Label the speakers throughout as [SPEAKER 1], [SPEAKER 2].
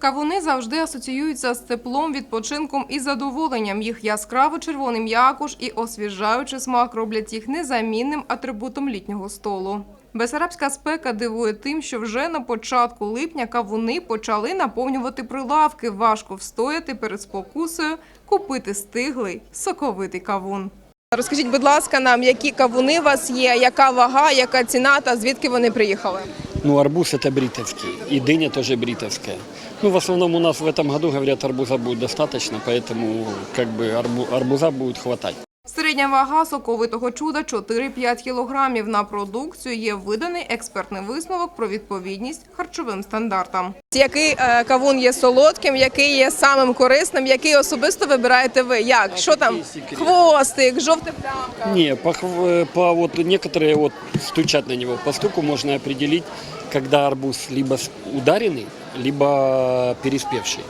[SPEAKER 1] Кавуни завжди асоціюються з теплом, відпочинком і задоволенням. Їх яскраво червоний м'якуш і освіжаючий смак роблять їх незамінним атрибутом літнього столу. Бесарабська спека дивує тим, що вже на початку липня кавуни почали наповнювати прилавки. Важко встояти перед спокусою купити стиглий соковитий кавун. Розкажіть, будь ласка, нам які кавуни у вас є, яка вага, яка ціна та звідки вони приїхали?
[SPEAKER 2] Ну, арбуз это бритовский, и дыня тоже бритовская. Ну, в основном у нас в этом году, говорят, арбуза будет достаточно, поэтому как бы арбу- арбуза будет хватать.
[SPEAKER 1] Середня вага соковитого чуда 4-5 кілограмів. На продукцію є виданий експертний висновок про відповідність харчовим стандартам. Який е, кавун є солодким, який є самим корисним, який особисто вибираєте ви? Як? Що там? Хвостик, жовта плямка.
[SPEAKER 2] Не, по, хв- по вот некоторые вот стучат на него по стуку можно определить, когда арбуз либо ударенный, либо переспевший.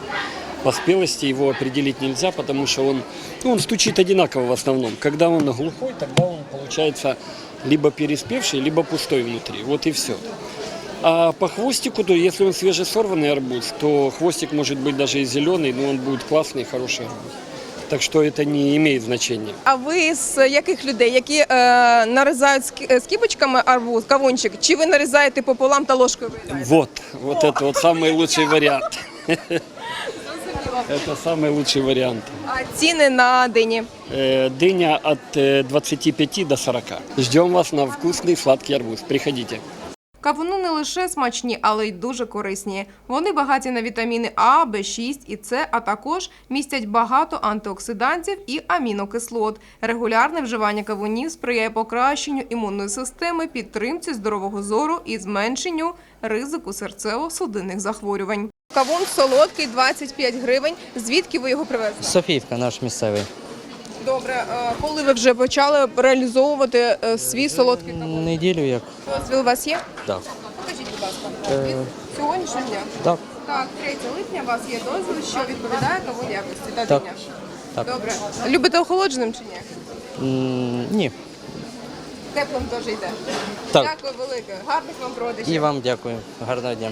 [SPEAKER 2] По спелости его определить нельзя, потому что он, ну, он стучит одинаково в основном. Когда он глухой, тогда он получается либо переспевший, либо пустой внутри. Вот и все. А по хвостику, то если он свежесорванный арбуз, то хвостик может быть даже и зеленый, но он будет классный, хороший арбуз. Так что это не имеет значения.
[SPEAKER 1] А ви з яких людей, які е, нарізають ски- е, скибочками арбуз, кавунчик, чи ви нарізаєте пополам та ложкою? виїдаєте?
[SPEAKER 2] Вот, вот это вот самый лучший вариант. Это самый лучший вариант.
[SPEAKER 1] А ціни на дині?
[SPEAKER 2] Э, Дыня от э, 25 до 40. Ждем вас на вкусный сладкий арбуз. Приходите.
[SPEAKER 1] Кавуни не лише смачні, але й дуже корисні. Вони багаті на вітаміни А, Б6 і С, а також містять багато антиоксидантів і амінокислот. Регулярне вживання кавунів сприяє покращенню імунної системи, підтримці здорового зору і зменшенню ризику серцево-судинних захворювань. Кавун солодкий, 25 гривень. Звідки ви його привезли?
[SPEAKER 3] Софіївка наш місцевий.
[SPEAKER 1] Добре, е, коли ви вже почали реалізовувати е, свій солодкий кавун?
[SPEAKER 3] Неділю як.
[SPEAKER 1] Дозвіл у вас є?
[SPEAKER 3] Так.
[SPEAKER 1] Покажіть, будь ласка. Від сьогоднішнього дня?
[SPEAKER 3] Так.
[SPEAKER 1] Так, 3 липня у вас є дозвіл, що відповідає кавун якості та
[SPEAKER 3] Так.
[SPEAKER 1] дня.
[SPEAKER 3] Так.
[SPEAKER 1] Добре. Любите охолодженим чи ні?
[SPEAKER 3] М, Ні.
[SPEAKER 1] Теплим теж йде.
[SPEAKER 3] Так.
[SPEAKER 1] Дякую велике. Гарних вам продажів.
[SPEAKER 3] І вам дякую. Гарного дня.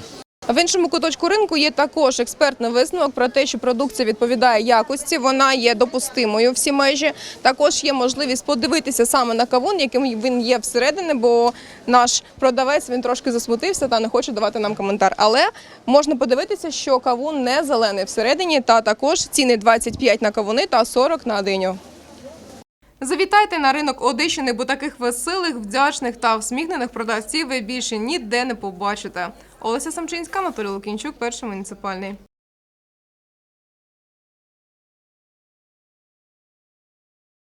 [SPEAKER 1] В іншому куточку ринку є також експертний висновок про те, що продукція відповідає якості, вона є допустимою всі межі. Також є можливість подивитися саме на кавун, яким він є всередині, бо наш продавець він трошки засмутився та не хоче давати нам коментар. Але можна подивитися, що кавун не зелений всередині, та також ціни 25 на кавуни та 40 на диню. Завітайте на ринок Одещини, бо таких веселих, вдячних та всміхнених продавців ви більше ніде не побачите. Олеся Самчинська, Анатолій Лукінчук, перший муніципальний.